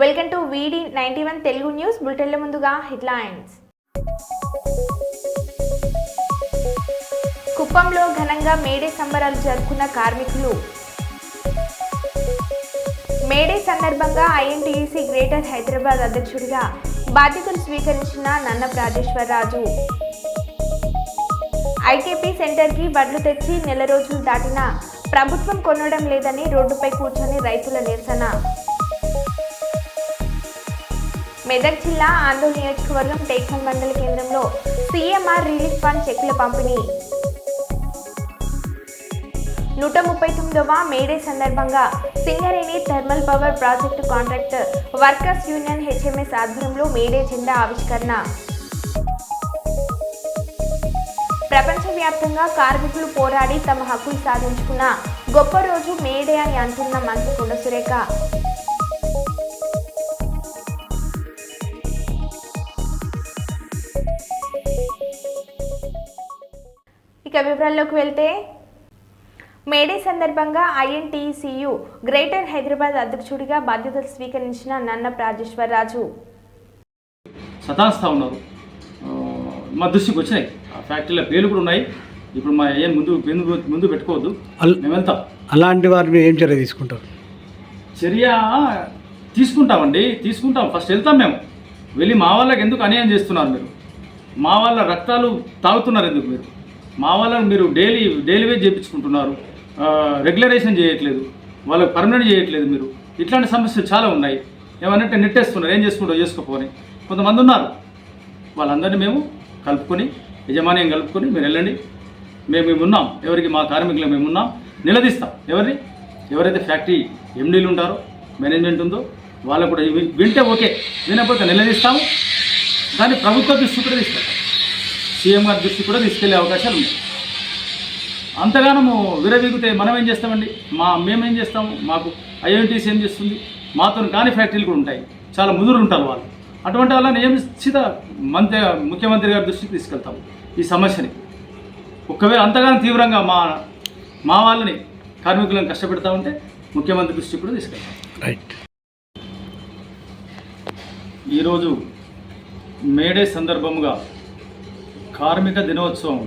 Welcome to వీడి ninety one Telugu news బులెటిన్ల ముందుగా హెడ్లైన్స్. కుప్పంలో ఘనంగా మేడే సంబరాలు జరుపుకున్న కార్మికులు. మేడే సందర్భంగా ఐఎన్టీఈసీ గ్రేటర్ హైదరాబాద్ అధ్యక్షుడిగా బాధ్యతలు స్వీకరించిన నన్న రాజేశ్వరరాజు ఐకేపీ సెంటర్కి వడ్లు తెచ్చి నెల రోజులు దాటినా ప్రభుత్వం కొనడం లేదని రోడ్డుపై కూర్చొని రైతుల నిరసన. మెదక్ జిల్లా ఆందోళన నియోజకవర్గం టేక్మల్ మండల కేంద్రంలో సీఎంఆర్ రిలీఫ్ ఫండ్ చెక్కుల పంపిణీ. నూట ముప్పై తొమ్మిదవ మేడే సందర్భంగా Singareni thermal power project contractor workers union HMS ఆధ్వర్యంలో మేడే జెండా ఆవిష్కరణ. ప్రపంచవ్యాప్తంగా కార్మికులు పోరాడి తమ హక్కులు సాధించుకున్న గొప్ప రోజు మేడే అని అంటున్న మంత్రి కొండ సురేఖ. ఇక వివరాల్లోకి వెళ్తే మేడే సందర్భంగా ఐఎన్టీసీయు గ్రేటర్ హైదరాబాద్ అధ్యక్షుడిగా బాధ్యతలు స్వీకరించిన నన్న రాజేశ్వరరాజు సతాస్తా ఉన్నారు. మా దృష్టికి వచ్చినాయి. ఆ ఫ్యాక్టరీల పేర్లు కూడా ఉన్నాయి. ఇప్పుడు మా ఏం ముందు ముందు ముందు పెట్టుకోవద్దు. అల్- మేము వెళ్తాం. అలాంటి వారిని ఏం చర్య తీసుకుంటారు? చర్య తీసుకుంటామండి. తీసుకుంటాం. ఫస్ట్ వెళ్తాం మేము. వెళ్ళి మా వాళ్ళకి ఎందుకు అన్యాయం చేస్తున్నారు మీరు? మా వాళ్ళ రక్తాలు తాగుతున్నారు ఎందుకు మీరు? మా వాళ్ళని మీరు డైలీ డైలీ వేజ్ చేయించుకుంటున్నారు. రెగ్యులరేషన్ చేయట్లేదు. వాళ్ళకి పర్మనెంట్ చేయట్లేదు మీరు. ఇట్లాంటి సమస్యలు చాలా ఉన్నాయి. ఏమనంటే నెట్టేస్తున్నారు ఏం చేసుకుంటారో చేసుకోపోని కొంతమంది ఉన్నారు. వాళ్ళందరినీ మేము కలుపుకొని యజమాన్యం కలుపుకొని మీరు వెళ్ళండి. మేము మేము ఉన్నాం. ఎవరికి మా కార్మికులు మేము ఉన్నాం. నిలదీస్తాం. ఎవరిని? ఎవరైతే ఫ్యాక్టరీ ఎండీలు ఉంటారో మేనేజ్మెంట్ ఉందో వాళ్ళకు కూడా వింటే ఓకే. వినకపోతే నిలదీస్తాము. దాన్ని ప్రభుత్వ దృష్టి కూడా తీసుకెళ్తాం సీఎం గారి దృష్టి కూడా తీసుకెళ్ళే అవకాశాలు ఉన్నాయి. అంతగానము విరవీగితే మనం ఏం చేస్తామండి? మా మేమేం చేస్తాము? మాకు ఐఎన్టీసీ ఏం చేస్తుంది? మాతో కాని ఫ్యాక్టరీలు కూడా ఉంటాయి. చాలా ముదురు ఉంటారు వాళ్ళు. అటువంటి ఏం సీత మంత్రి ముఖ్యమంత్రి గారి దృష్టికి తీసుకెళ్తాము ఈ సమస్యని. ఒకవేళ అంతగానో తీవ్రంగా మా మా వాళ్ళని కార్మికులను కష్టపెడతా ఉంటే ముఖ్యమంత్రి దృష్టికి కూడా తీసుకెళ్తాం. రైట్ ఈరోజు మేడే సందర్భముగా కార్మిక దినోత్సవం.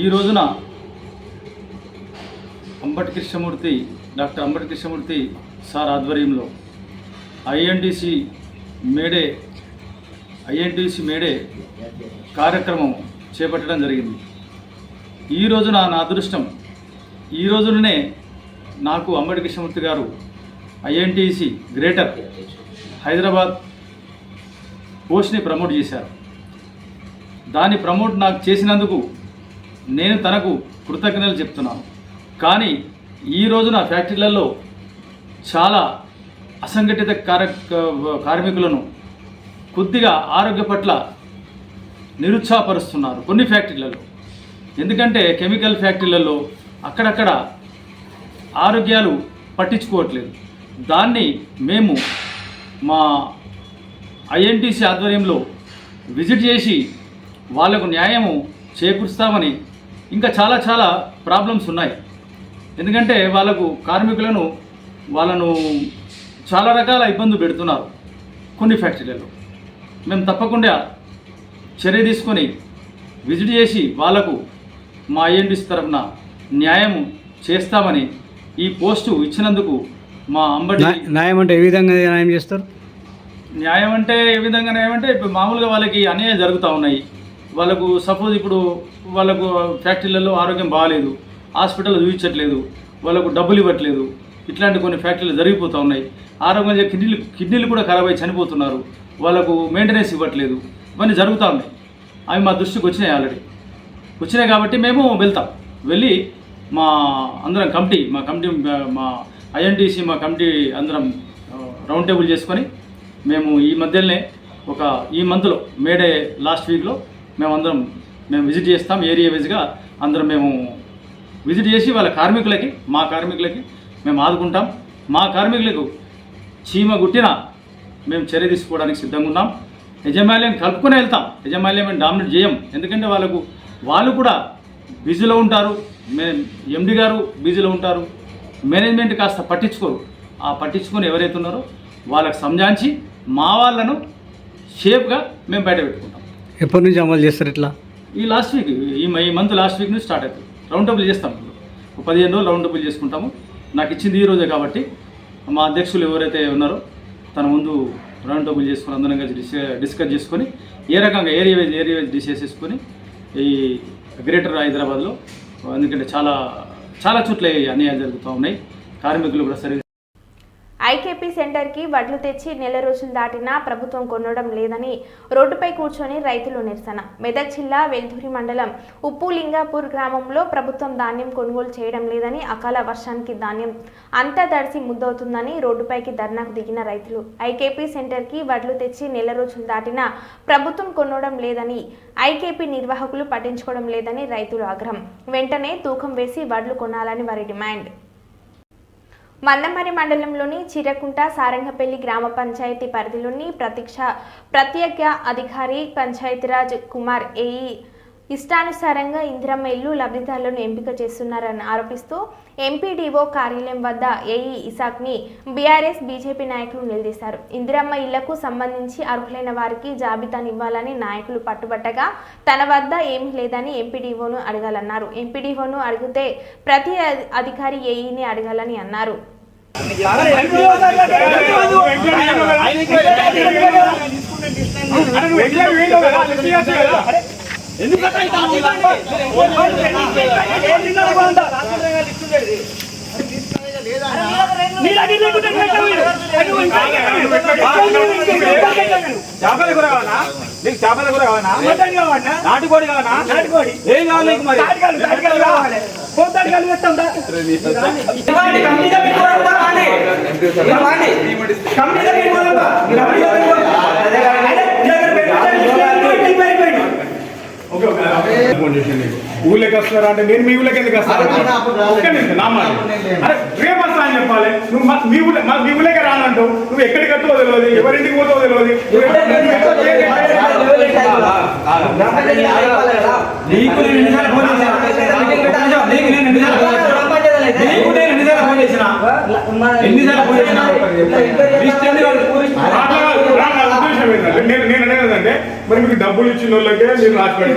ఈ రోజున అంబటి కృష్ణమూర్తి డాక్టర్ అంబటి కృష్ణమూర్తి సార్ ఆధ్వర్యంలో INTUC May Day INTUC May Day కార్యక్రమం చేపట్టడం జరిగింది. ఈ రోజున నా అదృష్టం ఈ రోజుననే నాకు అంబటి కృష్ణమూర్తి గారు ఐఎన్టీసీ గ్రేటర్ హైదరాబాద్ పోస్ట్ని ప్రమోట్ చేశారు. దాన్ని ప్రమోట్ నాకు చేసినందుకు నేను తనకు కృతజ్ఞతలు చెప్తున్నాను. కానీ ఈ రోజున ఫ్యాక్టరీలలో చాలా అసంఘటిత కార కార్మికులను కొద్దిగా ఆరోగ్య పట్ల నిరుత్సాహపరుస్తున్నారు కొన్ని ఫ్యాక్టరీలలో. ఎందుకంటే కెమికల్ ఫ్యాక్టరీలలో అక్కడక్కడ ఆరోగ్యాలు పట్టించుకోవట్లేదు. దాన్ని మేము మా ఐఎన్టీసీ ఆధ్వర్యంలో విజిట్ చేసి వాళ్ళకు న్యాయము చేకూరుస్తామని ఇంకా చాలా చాలా ప్రాబ్లమ్స్ ఉన్నాయి. ఎందుకంటే వాళ్ళకు కార్మికులను వాళ్ళను చాలా రకాల ఇబ్బందులు పెడుతున్నారు కొన్ని ఫ్యాక్టరీలలో. మేము తప్పకుండా చర్య తీసుకొని విజిట్ చేసి వాళ్ళకు మా ఐఎన్టీసీ తరఫున న్యాయము చేస్తామని ఈ పోస్టు ఇచ్చినందుకు మా అంబటి న్యాయ- న్యాయం అంటే ఏ విధంగా న్యాయం చేస్తారు? న్యాయం అంటే ఏ విధంగా న్యాయం అంటే ఇప్పుడు మామూలుగా వాళ్ళకి అన్యాయం జరుగుతూ ఉన్నాయి. వాళ్ళకు సపోజ్ ఇప్పుడు వాళ్ళకు ఫ్యాక్టరీలలో ఆరోగ్యం బాగాలేదు హాస్పిటల్ చూపించట్లేదు వాళ్ళకు డబ్బులు ఇవ్వట్లేదు ఇట్లాంటి కొన్ని ఫ్యాక్టరీలు జరిగిపోతూ ఉన్నాయి. ఆరోగ్యం కిడ్నీలు కిడ్నీలు కూడా ఖరాబ్ అయి చనిపోతున్నారు. వాళ్ళకు మెయింటెనెన్స్ ఇవ్వట్లేదు. ఇవన్నీ జరుగుతూ ఉన్నాయి. అవి మా దృష్టికి వచ్చినాయి ఆల్రెడీ వచ్చినాయి కాబట్టి మేము వెళ్తాం. వెళ్ళి మా అందరం కమిటీ మా కమిటీ మా ఐఎన్టీసీ మా కమిటీ అందరం రౌండ్ టేబుల్ చేసుకొని మేము ఈ మధ్యలోనే ఒక ఈ మంత్లో మేడే లాస్ట్ వీక్లో మేము అందరం మేము విజిట్ చేస్తాం ఏరియా వైజ్గా అందరం మేము విజిట్ చేసి వాళ్ళ కార్మికులకి మా కార్మికులకి మేము ఆదుకుంటాం. మా కార్మికులకు చీమ గుట్టిన మేము చర్య తీసుకోవడానికి సిద్ధంగా ఉన్నాం. యజమాల్యం కలుపుకొని వెళ్తాం. యజమాల్యం మేము డామినేట్ చేయం. ఎందుకంటే వాళ్ళకు వాళ్ళు కూడా బిజీలో ఉంటారు. మే ఎండి గారు బిజీలో ఉంటారు. మేనేజ్మెంట్ కాస్త పట్టించుకోరు. ఆ పట్టించుకొని ఎవరైతే ఉన్నారో వాళ్ళకి సంజాంచి మా వాళ్ళను షేప్గా మేము బయట పెట్టుకుంటాం. ఎప్పటి నుంచి అమలు చేస్తారు ఇట్లా? ఈ లాస్ట్ వీక్ ఈ ఈ మంత్ లాస్ట్ వీక్ నుంచి స్టార్ట్ అవుతుంది. రౌండ్ టేబుల్ చేస్తాం ఇప్పుడు. పదిహేను రోజులు రౌండ్ టేబుల్ చేసుకుంటాము. నాకు ఇచ్చింది ఈ రోజే కాబట్టి మా అధ్యక్షులు ఎవరైతే ఉన్నారో తన ముందు రౌండ్ టేబుల్ చేసుకొని అందరం కలిసి డిస్ డిస్కస్ చేసుకొని ఏ రకంగా area wise area wise decide చేసుకొని ఈ గ్రేటర్ హైదరాబాద్లో ఎందుకంటే చాలా చాలా చోట్ల అన్యాయాలు జరుగుతూ ఉన్నాయి. కార్మికులు కూడా సరిగ్గా ఐకేపీ సెంటర్కి వడ్లు తెచ్చి నెల రోజులు దాటినా ప్రభుత్వం కొనడం లేదని రోడ్డుపై కూర్చొని రైతులు నిరసన. మెదక్ జిల్లా వెల్ధూరి మండలం ఉప్పు లింగాపూర్ గ్రామంలో ప్రభుత్వం ధాన్యం కొనుగోలు చేయడం లేదని అకాల వర్షానికి ధాన్యం అంతా తడిసి ముద్దవుతుందని రోడ్డుపైకి ధర్నాకు దిగిన రైతులు. ఐకేపీ సెంటర్కి వడ్లు తెచ్చి నెల రోజులు దాటినా ప్రభుత్వం కొనడం లేదని ఐకేపీ నిర్వాహకులు పట్టించుకోవడం లేదని రైతులు ఆగ్రహం. వెంటనే తూకం వేసి వడ్లు కొనాలని వారి డిమాండ్. మందమరి మండలంలోని చిరకుంట సారంగపల్లి గ్రామ పంచాయతీ పరిధిలోని ప్రతీక్ష ప్రత్యేక అధికారి పంచాయతీరాజ్ కుమార్ ఏఈ ఇష్టానుసారంగా ఇందిరమ్మ ఇల్లు లబ్ధిదారులను ఎంపిక చేస్తున్నారని ఆరోపిస్తూ ఎంపీడీఓ కార్యాలయం వద్ద ఏఈ ఇసాక్ని బీఆర్ఎస్ బీజేపీ నాయకులు నిలదీశారు ఇందిరమ్మ ఇళ్ళకు సంబంధించి అర్హులైన వారికి జాబితానివ్వాలని నాయకులు పట్టుబట్టగా తన వద్ద ఏమీ లేదని ఎంపీడీఓను అడగాలన్నారు ఎంపీడీఓను అడిగితే ప్రతి అధికారి ఏఈని అడగాలని అన్నారు చేపల కూర కావాలా? నీకు చేపల కూర కావాలా? నాటుకోడి కావాలా? నాటుకోడి. ఏం కావాలి నీకు మరి? ఊళ్ళకి వస్తున్నారా అంటే నేను మీ ఊళ్ళకి ఎందుకు వస్తాను నా మాట. అరే రేపు వస్తా అని చెప్పాలి నువ్వు మీ ఊళ్ళో మీ ఊళ్ళకే రానంటూ నువ్వు ఎక్కడికి వస్తావో తెలియదు ఎవరింటికి పోతావో తెలియదు నీకు ఎన్నిసార్లు ఫోన్ చేసిన ఎన్నిసార్లు ఫోన్ చేసినా? నేను ఏంటంటే నేను నేను అనేది ఏంటంటే మరి మీకు డబ్బులు ఇచ్చిన వాళ్ళకే మీరు రాసి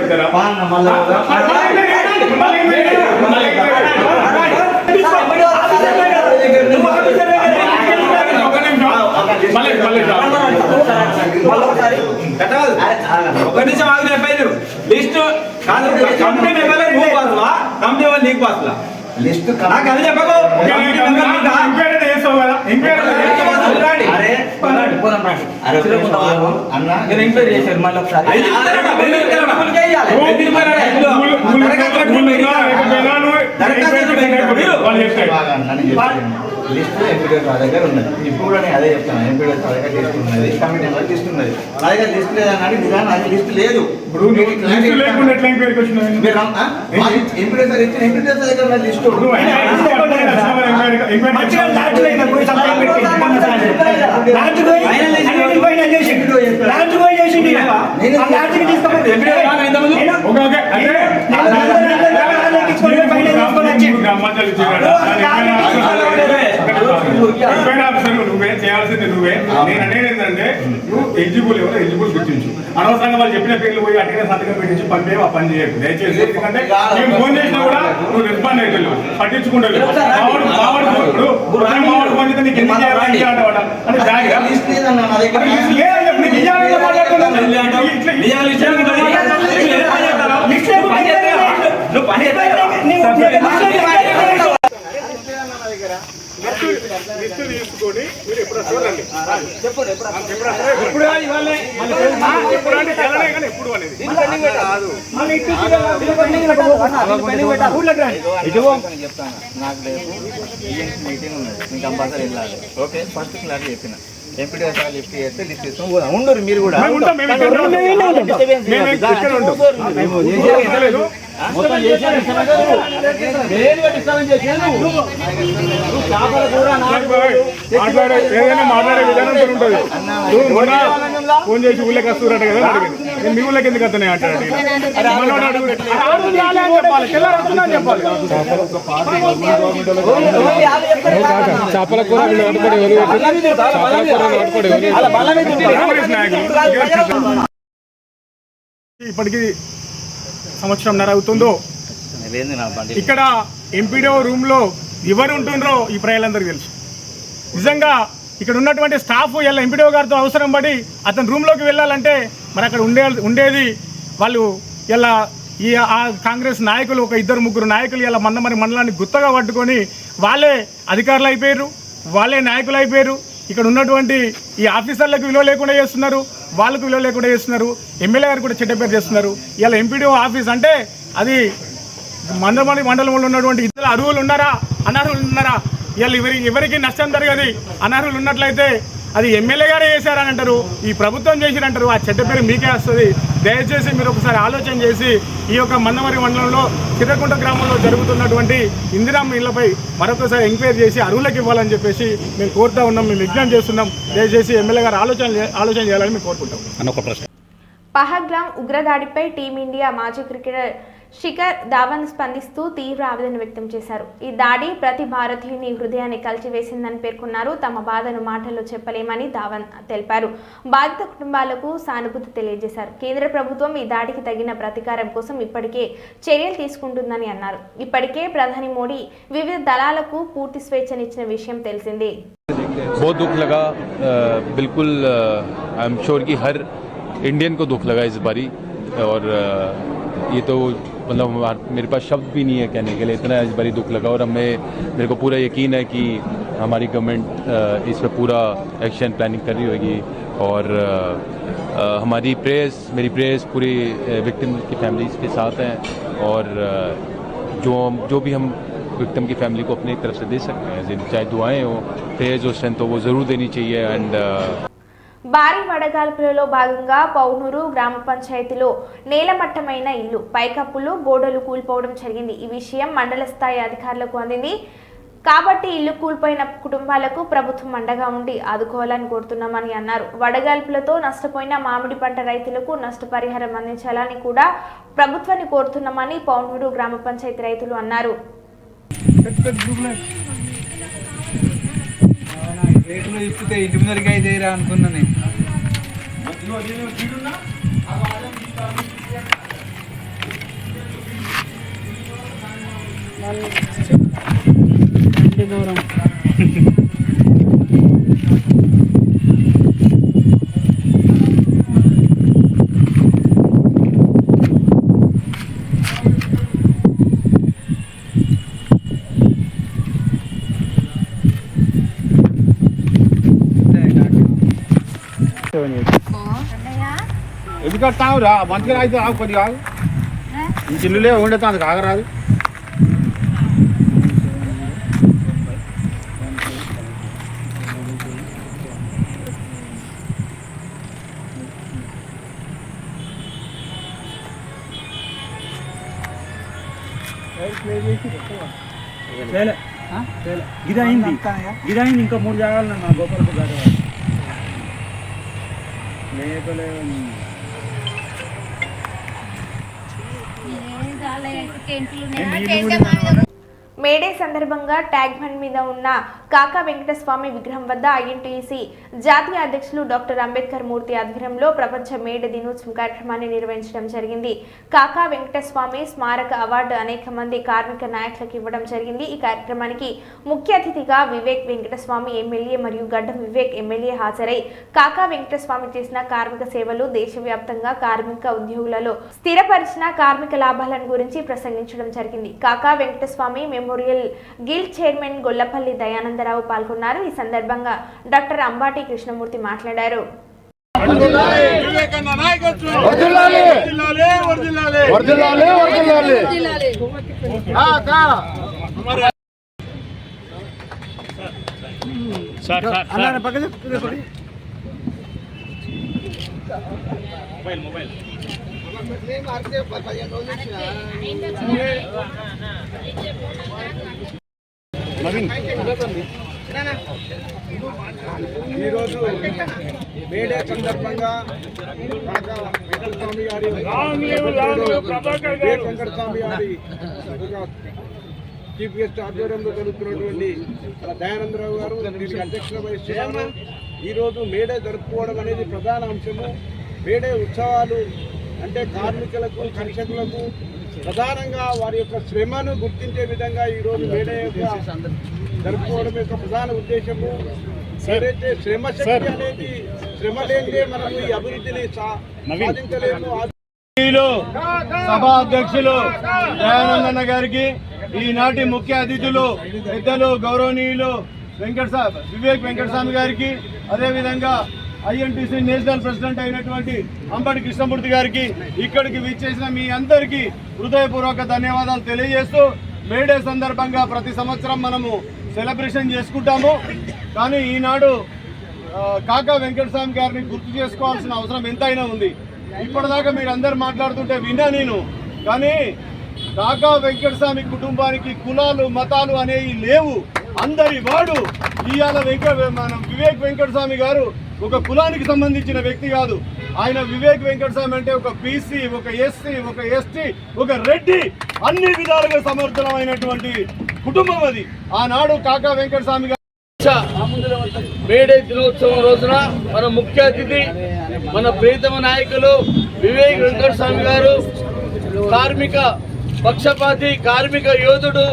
ఒక నిమిషం లిస్ట్ కాదు కంపెనీ మెంబర్ నువ్వు పాసులా కంపెనీ వాళ్ళు నీకు పాసులా లిస్ట్ నాకు అది చెప్పకు కంపెనీ మెంబర్ నీకా? ఎంక్వైరీ చేస్తావు కదా ఎంక్వైరీ నీకు పాసులు రాండి. అన్న నేను ఎంక్వైరీ చేశాను మళ్ళీ ఒకసారి. దరఖాస్తు లిస్ట్ ఎంపీడీ నా దగ్గర ఉన్నది ఇప్పుడు కూడా నేను అదే చెప్తాను ఎంపీడీ నా దగ్గర లిస్ట్ ఉన్నది కమిటీ నెంబర్ లిస్ట్ ఉన్నది నా దగ్గర లిస్ట్ లేదన్నాడు నిజాన్ని అది లిస్ట్ లేదు ఇప్పుడు నీకు లిస్ట్ లేకుండా ఎట్లా ఎంక్వైరీకి వచ్చినావు మీరు ఎంపీడీ సార్ ఇచ్చిన ఎంపీడీ సార్ దగ్గర ఉన్న లిస్ట్ నువ్వు ఎంక్వైరీ ఆఫీసర్ నువ్వే చేయాల్సింది నువ్వే నేను అనేది ఏంటంటే నువ్వు ఎలిజిబుల్ ఎవరో ఎలిజిబుల్ గుర్తించు అనవసరంగా వాళ్ళు చెప్పిన పేర్లు పోయి అటుగా సంతకం పెట్టించి పంపే ఆ పని చేయకు దయచేసి ఎందుకంటే నేను ఫోన్ చేసినా కూడా నువ్వు రెస్పాండ్ అవుతావు పట్టించుకుంటావు మావాడు మావాడు ఇప్పుడు ప్రతి మావాడు ఫోన్ చేస్తే నీకు ఎందుకు చేయాలి అంటే జాగ్రత్త లేదని నీకు మాట్లాడుతున్నాను. నువ్వు పని చేస్తావు? నువ్వు పని చేస్తావా? నువ్వు పని చేస్తావా? లిస్ట్ తీసుకొని మీరు ఎప్పుడు చూడండి. ఎప్పుడు ఇవ్వాలి. ఎప్పుడు అంటే ఎలానే కానీ ఎప్పుడు అనేది. చెప్తాను. నాకు రేపు ఈఎన్సీ మీటింగ్ ఉన్నది మీకు కంపల్సరీ వెళ్ళాలి ఓకే? ఫస్ట్ క్లాస్ చెప్పిన. ఎంపీడీ సార్ లిఫ్ట్ చేస్తే లిస్ట్ తీసుకొని పోదాం. ఉండరు మీరు కూడా. మొత్తం చేపల కూర నాటుకోడు. మాట్లాడే ఏదైనా మాట్లాడే విధానం ఉంటుంది నువ్వు మొన్న ఫోన్ చేసి ఊళ్ళకి వస్తున్నారట కదా అడిగింది నేను మీ ఊళ్ళకి ఎందుకు వస్తున్నాయి అంటాడు చేపల కూర ఉంటారు. కాంగ్రెస్ నాయకులు ఇప్పటికి సంవత్సరంన్నర అవుతుందో ఇక్కడ ఎంపీడీఓ రూమ్లో ఎవరు ఉంటుండ్రో ఈ ప్రజలందరికీ తెలుసు. నిజంగా ఇక్కడ ఉన్నటువంటి స్టాఫ్ ఇలా ఎంపీడీఓ గారితో అవసరం పడి అతని రూమ్లోకి వెళ్ళాలంటే మరి అక్కడ ఉండే ఉండేది వాళ్ళు ఇలా ఈ ఆ కాంగ్రెస్ నాయకులు ఒక ఇద్దరు ముగ్గురు నాయకులు ఇలా మందమరి మండలాన్ని గుత్తగా పట్టుకొని వాళ్ళే అధికారులు అయిపోయారు వాళ్ళే నాయకులు అయిపోయారు ఇక్కడ ఉన్నటువంటి ఈ ఆఫీసర్లకు విలువ లేకుండా చేస్తున్నారు వాళ్ళకు విలువ లేకుండా చేస్తున్నారు ఎమ్మెల్యే గారు కూడా చెడ్డ పేరు చేస్తున్నారు. ఇలా ఎంపీడీఓ ఆఫీస్ అంటే అది మందమణి మండలంలో ఉన్నటువంటి ఇద్దరు అరువులు ఉన్నారా అనర్హులు ఉన్నారా? వీళ్ళు ఎవరి ఎవరికి నష్టం జరగదు అనర్హులు ఉన్నట్లయితే అది ఎమ్మెల్యే గారే చేశారని అంటారు. ఈ ప్రభుత్వం చేసిరంటారు ఆ చెడ్డ పేరు మీకే వస్తుంది. దయచేసి మీరు ఒకసారి ఆలోచన చేసి ఈ యొక్క మందమరి మండలంలో చిరకుంట గ్రామంలో జరుగుతున్నటువంటి ఇందిరామ్మ ఇళ్ళపై మరొకసారి ఎంక్వైరీ చేసి అరువులకు ఇవ్వాలని చెప్పేసి మేము కోరుతా ఉన్నాం. మేము విజ్ఞానం చేస్తున్నాం. దయచేసి ఎమ్మెల్యే గారు ఆలోచన ఆలోచన చేయాలని మేము కోరుకుంటాం. అన్న ఒక ప్రశ్న పహగ్రామ్ ఉగ్రదాడిపై టీమిండియా మాజీ క్రికెటర్ శిఖర్ ధావన్ స్పందిస్తూ తీవ్ర ఆవేదన వ్యక్తం చేశారు ఈ దాడి ప్రతి భారతీయుని హృదయాన్ని కలిచివేసిందని పేర్కొన్నారు తమ బాధను మాటల్లో చెప్పలేమని ధావన్ తెలిపారు బాధిత కుటుంబాలకు సానుభూతి తెలియజేశారు కేంద్ర ప్రభుత్వం ఈ దాడికి తగిన ప్రతీకారం కోసం ఇప్పటికే చర్యలు తీసుకుంటుందని అన్నారు ఇప్పటికే ప్రధాని మోడీ వివిధ దళాలకు పూర్తి స్వేచ్ఛనిచ్చిన విషయం తెలిసిందే बहुत दुख लगा अ, बिल्कुल आई एम श्योर कि हर इंडियन को दुख लगा इस बारी और अ, ये तो मतलब मेरे पास शब्द भी नहीं है कहने के लिए। इतना इस दुख लगा और हमें मेरे को पूरा यकीन है कि हमारी गवर्नमेंट इस पर पूरा एक्शन प्लानिंग कर रही होगी और हमारी प्रेयर्स मेरी प्रेयर्स पूरी विक्टिम की फैमिलीज़ के साथ हैं और जो जो भी हम विक्टिम की फैमिली को अपनी तरफ़ से दे सकते हैं चाहे दुआएँ हो प्रेयर्स हो स्ट्रेंथ हो, वो ज़रूर देनी चाहिए एंड భారీ వడగాల్పులలో భాగంగా పౌనూరు గ్రామ పంచాయతీలో నేలమట్టమైన ఇల్లు పైకప్పులు గోడలు కూలిపోవడం జరిగింది. ఈ విషయం మండల స్థాయి అధికారులకు అందింది. కాబట్టి ఇల్లు కూలిపోయిన కుటుంబాలకు ప్రభుత్వం అండగా ఉండి ఆదుకోవాలని కోరుతున్నామని అన్నారు. వడగాల్పులతో నష్టపోయిన మామిడి పంట రైతులకు నష్టపరిహారం అందించాలని కూడా ప్రభుత్వాన్ని కోరుతున్నామని పౌనూరు గ్రామ పంచాయతీ రైతులు అన్నారు. రేట్లు ఇప్పితే ఇంటి ముందరికి అయితే అనుకున్నా నేను. దూరం. వస్తావు రా మంచిగా అయితే ఆగు కొద్దిగా ఆగు. ఇంక ఇల్లులే ఉండేది అందుకు ఆగరాదు గిదైంది గిదైంది ఇంకా మూడు జాగాలు నా గోపాలపూర్ దాటవాలి లేపలే మేడే సందర్భంగా ట్యాగ్ బండ్ మీద ఉన్న కాకా వెంకటస్వామి విగ్రహం వద్ద ఐఎన్టీసీ జాతీయ అధ్యక్షులు డాక్టర్ అంబేద్కర్ మూర్తి ఆధ్వర్యంలో ప్రపంచ మేడ దినోత్సవం కార్యక్రమాన్ని నిర్వహించడం జరిగింది. కాకా వెంకటస్వామి స్మారక అవార్డు అనేక మంది కార్మిక నాయకులకు ఇవ్వడం జరిగింది. ఈ కార్యక్రమానికి ముఖ్య అతిథిగా వివేక్ వెంకటస్వామి ఎమ్మెల్యే మరియు గడ్డం వివేక్ ఎమ్మెల్యే హాజరై కాకా వెంకటస్వామి చేసిన కార్మిక సేవలు దేశవ్యాప్తంగా కార్మిక ఉద్యోగులలో స్థిరపరిచిన కార్మిక లాభాలను గురించి ప్రసంగించడం జరిగింది. కాకా వెంకటస్వామి మెమోరియల్ గిల్ చైర్మన్ గొల్లపల్లి దయానందరావు పాల్గొన్నారు. ఈ సందర్భంగా డాక్టర్ అంబాటి కృష్ణమూర్తి మాట్లాడారు. ఈరోజు మేడే సందర్భంగా కాకా వెంకటస్వామి గారి వే వెంకటస్వామి గారి ఒక చీఫ్ గెస్ట్ ఆధ్వర్యంలో జరుగుతున్నటువంటి మన దయానందరావు గారు దీనికి అధ్యక్షత వహిస్తున్నారు ఈరోజు మేడే జరుపుకోవడం అనేది ప్రధాన అంశము. మేడే ఉత్సవాలు అంటే కార్మికులకు కర్షకులకు ప్రధానంగా వారి యొక్క శ్రమను గుర్తించే విధంగా ఈరోజు మేడే యొక్క జరుపుకోవడం యొక్క ప్రధాన ఉద్దేశము. ఏదైతే శ్రమ శక్తి అనేది శ్రమ లేనిదే మనం ఈ అభివృద్ధిని సాధించలేము సభా అధ్యక్షులు దయానందన్న గారికి ఈనాటి ముఖ్య అతిథులు పెద్దలు గౌరవనీయులు వెంకట వివేక్ వెంకటస్వామి గారికి అదేవిధంగా ఐఎన్టీసీ నేషనల్ ప్రెసిడెంట్ అయినటువంటి అంబటి కృష్ణమూర్తి గారికి ఇక్కడికి విచ్చేసిన మీ అందరికీ హృదయపూర్వక ధన్యవాదాలు తెలియజేస్తూ మేడే సందర్భంగా ప్రతి సంవత్సరం మనము సెలబ్రేషన్ చేసుకుంటాము. కానీ ఈనాడు కాకా వెంకటస్వామి గారిని గుర్తు చేసుకోవాల్సిన అవసరం ఎంతైనా ఉంది. ఇప్పటిదాకా మీరు అందరు మాట్లాడుతుంటే విన్నా నేను. కానీ కాకా వెంకటస్వామి కుటుంబానికి కులాలు మతాలు అనేవి లేవు. అందరి వాడు ఇవాళ వెంకట మన వివేక్ వెంకటస్వామి గారు ఒక కులానికి సంబంధించిన వ్యక్తి కాదు. ఆయన వివేక్ వెంకటస్వామి అంటే ఒక బీసీ ఒక ఎస్సీ ఒక ఎస్టీ ఒక రెడ్డి అన్ని విధాలుగా సమర్థనమైనటువంటి కుటుంబం అది. ఆనాడు కాకా వెంకటస్వామి గారు మేడే దినోత్సవం రోజున మన ముఖ్య అతిథి మన ప్రీతమ నాయకులు వివేక్ వెంకట స్వామి గారు కార్మిక పక్షపాతి కార్మిక యోధుడు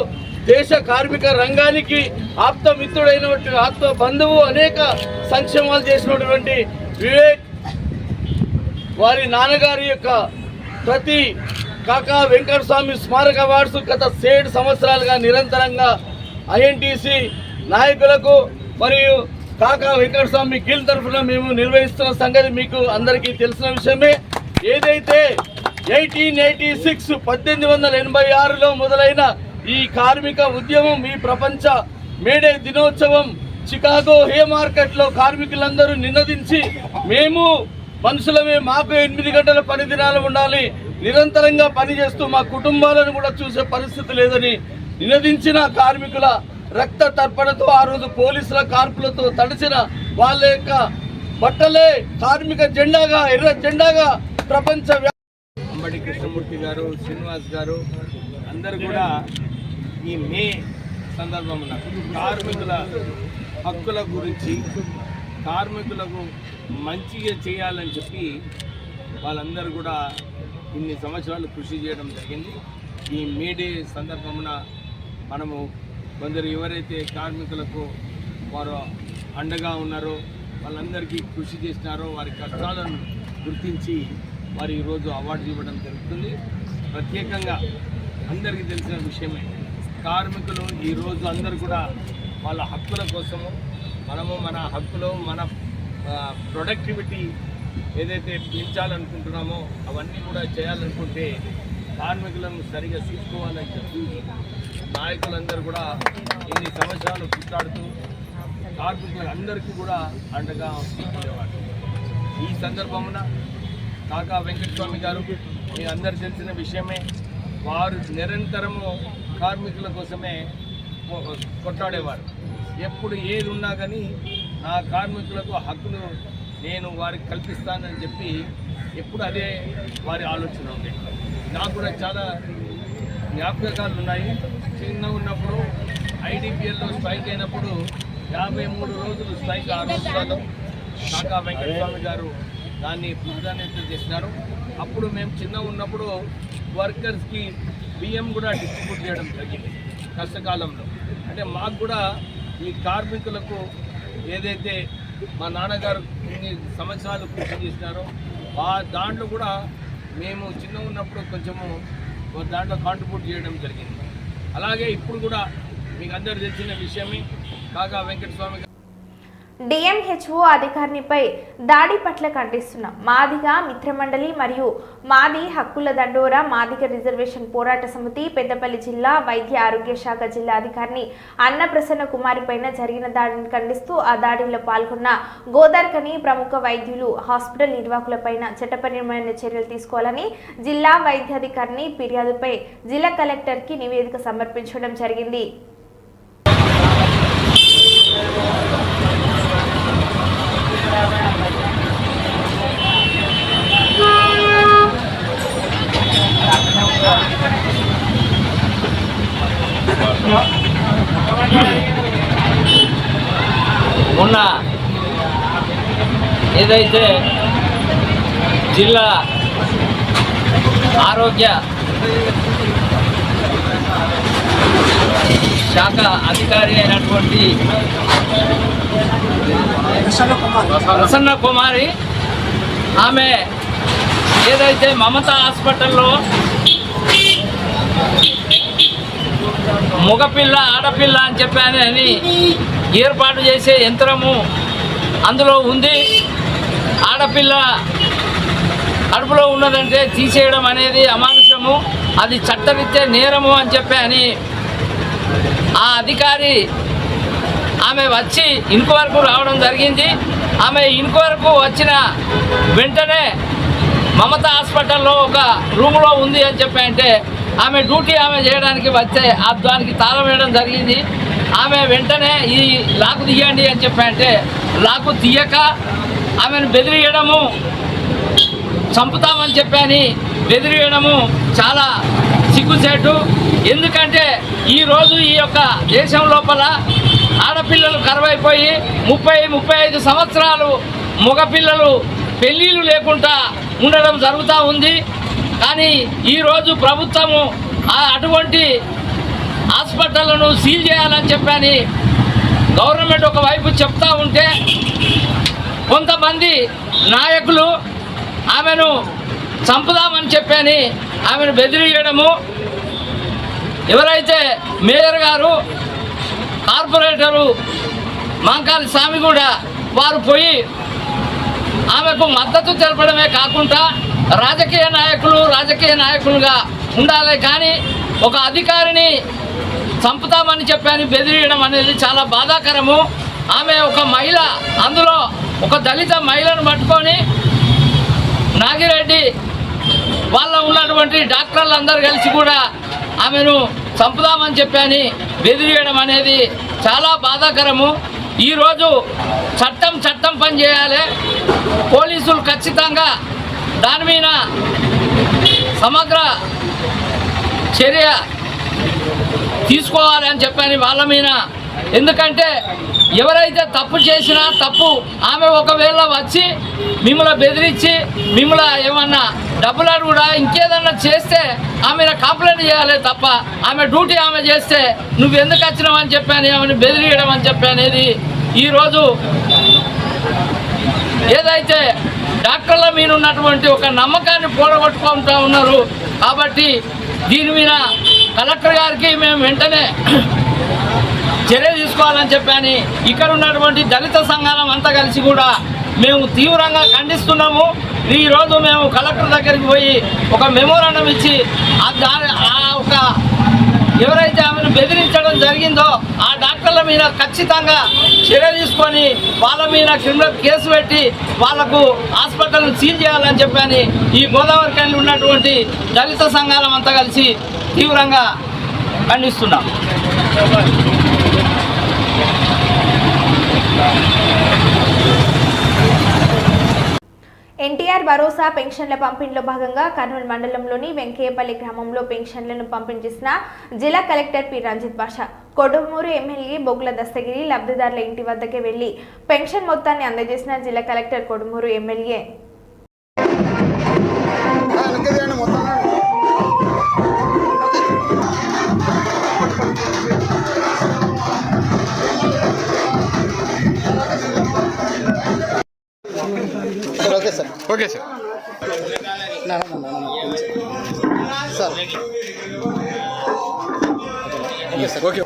దేశ కార్మిక రంగానికి ఆప్త మిత్రుడైనటువంటి ఆత్మ బంధువు అనేక సంక్షేమాలు చేసినటువంటి వివేక్ వారి నాన్నగారి యొక్క ప్రతి కాకా వెంకటస్వామి స్మారక అవార్డ్స్ గత ఏడు సంవత్సరాలుగా నిరంతరంగా ఐఎన్టీసీ నాయకులకు మరియు కాకా వెంకటస్వామి గిల్ తరఫున మేము నిర్వహిస్తున్న సంగతి మీకు అందరికీ తెలిసిన విషయమే. ఏదైతే ఎయిటీన్ ఎయిటీ సిక్స్ పద్దెనిమిది వందల ఎనభై ఆరులో మొదలైన ఈ కార్మిక ఉద్యమం ఈ ప్రపంచ మేడే దినోత్సవం చికాగో హే మార్కెట్లో కార్మికులందరూ నినదించి మేము మనుషులమే మాకు ఎనిమిది గంటల పని దినాలు ఉండాలి. నిరంతరంగా పనిచేస్తూ మా కుటుంబాలను కూడా చూసే పరిస్థితి లేదని నినదించిన కార్మికుల రక్త తర్పణతో ఆ రోజు పోలీసుల కార్పులతో తడిచిన వాళ్ళ యొక్క బట్టలే కార్మిక జెండాగా ఎర్ర జెండాగా ప్రపంచ అంబటి కృష్ణమూర్తి గారు శ్రీనివాస్ గారు అందరు కూడా ఈ మే సందర్భమున కార్మికుల హక్కుల గురించి కార్మికులకు మంచిగా చేయాలని చెప్పి వాళ్ళందరూ కూడా ఇన్ని సంవత్సరాలు కృషి చేయడం జరిగింది. ఈ మే డే సందర్భమున మనము కొందరు ఎవరైతే కార్మికులకు వారు అండగా ఉన్నారో వాళ్ళందరికీ కృషి చేసినారో వారి కష్టాలను గుర్తించి వారి ఈరోజు అవార్డు ఇవ్వడం జరుగుతుంది. ప్రత్యేకంగా అందరికీ తెలిసిన విషయమే కార్మికులు ఈరోజు అందరూ కూడా వాళ్ళ హక్కుల కోసము మనము మన హక్కులు మన ప్రొడక్టివిటీ ఏదైతే పెంచాలనుకుంటున్నామో అవన్నీ కూడా చేయాలనుకుంటే కార్మికులను సరిగా తీసుకోవాలని చెప్పి నాయకులందరూ కూడా ఇన్ని సంవత్సరాలు పుట్టాడుతూ కార్మికులందరికీ కూడా అండగా ఉండేవాడు ఈ సందర్భమున కాకా వెంకటస్వామి గారు మీ అందరు తెలిసిన విషయమే వారు నిరంతరము కార్మికుల కోసమే కొట్లాడేవారు. ఎప్పుడు ఏది ఉన్నా కానీ నా కార్మికులకు హక్కును నేను వారికి కల్పిస్తానని చెప్పి ఎప్పుడు అదే వారి ఆలోచన ఉంది నాకు కూడా చాలా జ్ఞాపకాలు ఉన్నాయి. చిన్న ఉన్నప్పుడు ఐడిపిఎల్లో స్ట్రైక్ అయినప్పుడు యాభై మూడు రోజులు స్ట్రైక్ ఆ రోజులలో కాకా వెంకటస్వామి గారు దాన్ని ప్రాధాన్యత చేసినారు అప్పుడు మేము చిన్న ఉన్నప్పుడు వర్కర్స్కి బియ్యం కూడా డిస్ట్రిబ్యూట్ చేయడం జరిగింది కష్టకాలంలో. అంటే మాకు కూడా ఈ కార్మికులకు ఏదైతే మా నాన్నగారు ఇన్ని సంవత్సరాలు కృషి చేసినారో ఆ దాంట్లో కూడా మేము చిన్న ఉన్నప్పుడు కొంచెము దాంట్లో కాంట్రిబ్యూట్ చేయడం జరిగింది. అలాగే ఇప్పుడు కూడా మీకు అందరు తెలిసిన విషయమే కాగా వెంకటస్వామి డిఎంహెచ్ఓ అధికారినిపై దాడి పట్ల ఖండిస్తున్నాం. మాదిగ మిత్రమండలి మరియు మాది హక్కుల దండోరా మాదిగ రిజర్వేషన్ పోరాట సమితి పెద్దపల్లి జిల్లా వైద్య ఆరోగ్య శాఖ జిల్లా అధికారిని అన్నప్రసన్న కుమారి పైన జరిగిన దాడిని ఖండిస్తూ ఆ దాడిలో పాల్గొన్న గోదార్కని ప్రముఖ వైద్యులు హాస్పిటల్ నిర్వాహకులపైన చట్టపరమైన చర్యలు తీసుకోవాలని జిల్లా వైద్యాధికారిని ఫిర్యాదుపై జిల్లా కలెక్టర్కి నివేదిక సమర్పించడం జరిగింది. ఉన్న ఏదైతే జిల్లా ఆరోగ్య శాఖ అధికారి అయినటువంటి ప్రసన్న కుమారి ఆమె ఏదైతే మమతా హాస్పిటల్లో మగపిల్ల ఆడపిల్ల అని చెప్పాను అని ఏర్పాటు చేసే యంత్రము అందులో ఉంది. ఆడపిల్ల అడుపులో ఉన్నదంటే తీసేయడం అనేది అమానుషము. అది చట్టరీత్యా నేరము అని చెప్పి అని ఆ అధికారి ఆమె వచ్చి ఇంకు వరకు రావడం జరిగింది. ఆమె ఇంకు వరకు వచ్చిన వెంటనే మమత హాస్పిటల్లో ఒక రూమ్లో ఉంది అని చెప్పి అంటే ఆమె డ్యూటీ ఆమె చేయడానికి వస్తే ఆ దానికి తాళం వేయడం జరిగింది. ఆమె వెంటనే ఈ లాకు తీయండి అని చెప్పంటే లాకు తీయక ఆమెను బెదిరియడము చంపుతామని చెప్పని బెదిరియడము చాలా సిగ్గుచేటు. ఎందుకంటే ఈరోజు ఈ యొక్క దేశం లోపల ఆడపిల్లలు కరువైపోయి ముప్పై ముప్పై ఐదు సంవత్సరాలు మగపిల్లలు పెళ్ళిళ్ళు లేకుండా ఉండడం జరుగుతూ ఉంది. కానీ ఈరోజు ప్రభుత్వము ఆ అటువంటి హాస్పిటళ్ళను సీల్ చేయాలని చెప్పని గవర్నమెంట్ ఒకవైపు చెప్తా ఉంటే కొంతమంది నాయకులు ఆమెను చంపుదామని చెప్పని ఆమెను బెదిరియడము ఎవరైతే మేయర్ గారు కార్పొరేటరు మంకాలి స్వామి కూడా వారు పోయి ఆమెకు మద్దతు తెలపడమే కాకుండా రాజకీయ నాయకులు రాజకీయ నాయకులుగా ఉండాలి. కానీ ఒక అధికారిని చంపుతామని చెప్పని బెదిరియడం అనేది చాలా బాధాకరము. ఆమె ఒక మహిళ అందులో ఒక దళిత మహిళను పట్టుకొని నాగిరెడ్డి వాళ్ళ ఉన్నటువంటి డాక్టర్లు అందరూ కలిసి కూడా ఆమెను చంపుదామని చెప్పని బెదిరియడం అనేది చాలా బాధాకరము. ఈరోజు చట్టం చట్టం పని చేయాలి. పోలీసులు ఖచ్చితంగా దాని మీద సమగ్ర చర్య తీసుకోవాలి అని చెప్పాను వాళ్ళ మీద. ఎందుకంటే ఎవరైతే తప్పు చేసినా తప్పు ఆమె ఒకవేళ వచ్చి మిమ్మల్ని బెదిరించి మిమ్మల్ని ఏమన్నా డబ్బులు కూడా ఇంకేదన్నా చేస్తే ఆమె కంప్లైంట్ చేయాలి తప్ప ఆమె డ్యూటీ ఆమె చేస్తే నువ్వు ఎందుకు వచ్చినావు అని చెప్పాను ఆమెను బెదిరియడం అని చెప్పి అనేది ఈరోజు ఏదైతే డాక్టర్ల మీద ఉన్నటువంటి ఒక నమ్మకాన్ని పోడగొట్టుకుంటా ఉన్నారు. కాబట్టి దీని మీద కలెక్టర్ గారికి మేము వెంటనే చర్య తీసుకోవాలని చెప్పని ఇక్కడ ఉన్నటువంటి దళిత సంఘాలం అంతా కలిసి కూడా మేము తీవ్రంగా ఖండిస్తున్నాము. ఈరోజు మేము కలెక్టర్ దగ్గరికి పోయి ఒక మెమోరాండం ఇచ్చి ఆ ఒక ఎవరైతే ఆమెను బెదిరించడం జరిగిందో ఆ డాక్టర్ల మీద ఖచ్చితంగా చర్య తీసుకొని వాళ్ళ మీద క్రిమినల్ కేసు పెట్టి వాళ్ళకు హాస్పిటల్ను సీల్ చేయాలని చెప్పని ఈ గోదావరి కళ్ళు ఉన్నటువంటి దళిత సంఘాలం అంతా కలిసి తీవ్రంగా ఖండిస్తున్నాం. ఎన్టీఆర్ భరోసా పెన్షన్ల పంపిణీలో భాగంగా కర్నూలు మండలంలోని వెంకయ్యపల్లి గ్రామంలో పెన్షన్లను పంపిణీ చేసిన జిల్లా collector P. Ranjith Basha Kodumuru MLA Boggula Dastagiri లబ్ధిదారుల ఇంటి వద్దకే వెళ్ళి పెన్షన్ మొత్తాన్ని అందజేసిన జిల్లా collector Kodumuru MLA. Okay sir okay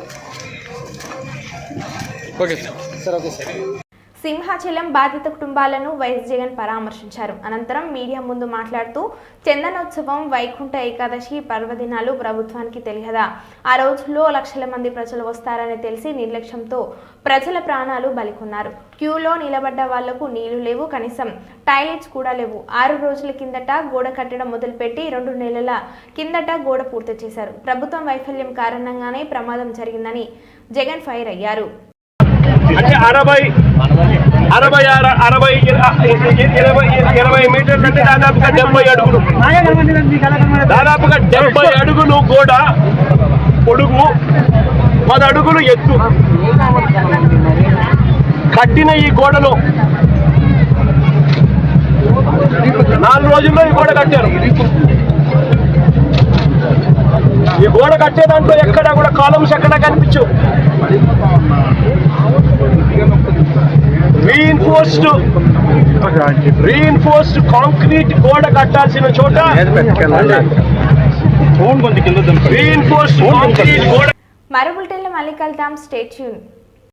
okay sir Simhachalam బాధిత కుటుంబాలను వైఎస్ జగన్ పరామర్శించారు. అనంతరం మీడియా ముందు మాట్లాడుతూ చందనోత్సవం వైకుంఠ ఏకాదశి పర్వదినాలు ప్రభుత్వానికి తెలియదా? ఆ రోజుల్లో లక్షల మంది ప్రజలు వస్తారని తెలిసి నిర్లక్ష్యంతో ప్రజల ప్రాణాలు బలికున్నారు. క్యూలో నిలబడ్డ వాళ్ళకు నీళ్ళు లేవు కనీసం. టాయిలెట్స్ కూడా లేవు. ఆరు రోజుల కిందట గోడ కట్టడం మొదలుపెట్టి రెండు నెలల కిందట గోడ పూర్తి చేశారు. ప్రభుత్వం వైఫల్యం కారణంగానే ప్రమాదం జరిగిందని జగన్ ఫైర్ అయ్యారు. అంటే అరవై అరవై ఆర- అరవై ఇరవై ఇరవై మీటర్లు అంటే దాదాపుగా డెబ్బై అడుగులు. దాదాపుగా డెబ్బై అడుగులు గోడ పొడుగు పది అడుగులు ఎత్తు. కట్టిన ఈ గోడలో నాలుగు రోజుల్లో ఈ గోడ కట్టారు. ఈ గోడ కట్టే దాంట్లో ఎక్కడా కూడా కాలమ్స్ ఎక్కడా కనిపించవు. రీఇన్ఫోర్స్డ్ రీఇన్ఫోర్స్డ్ కాంక్రీట్ గోడ కట్టాల్సిన చోట రీఇన్ఫోర్స్డ్ కాంక్రీట్ గోడ మరో బులెటిన్లో మళ్ళీ కలుద్దాం స్టేట్ ట్యూన్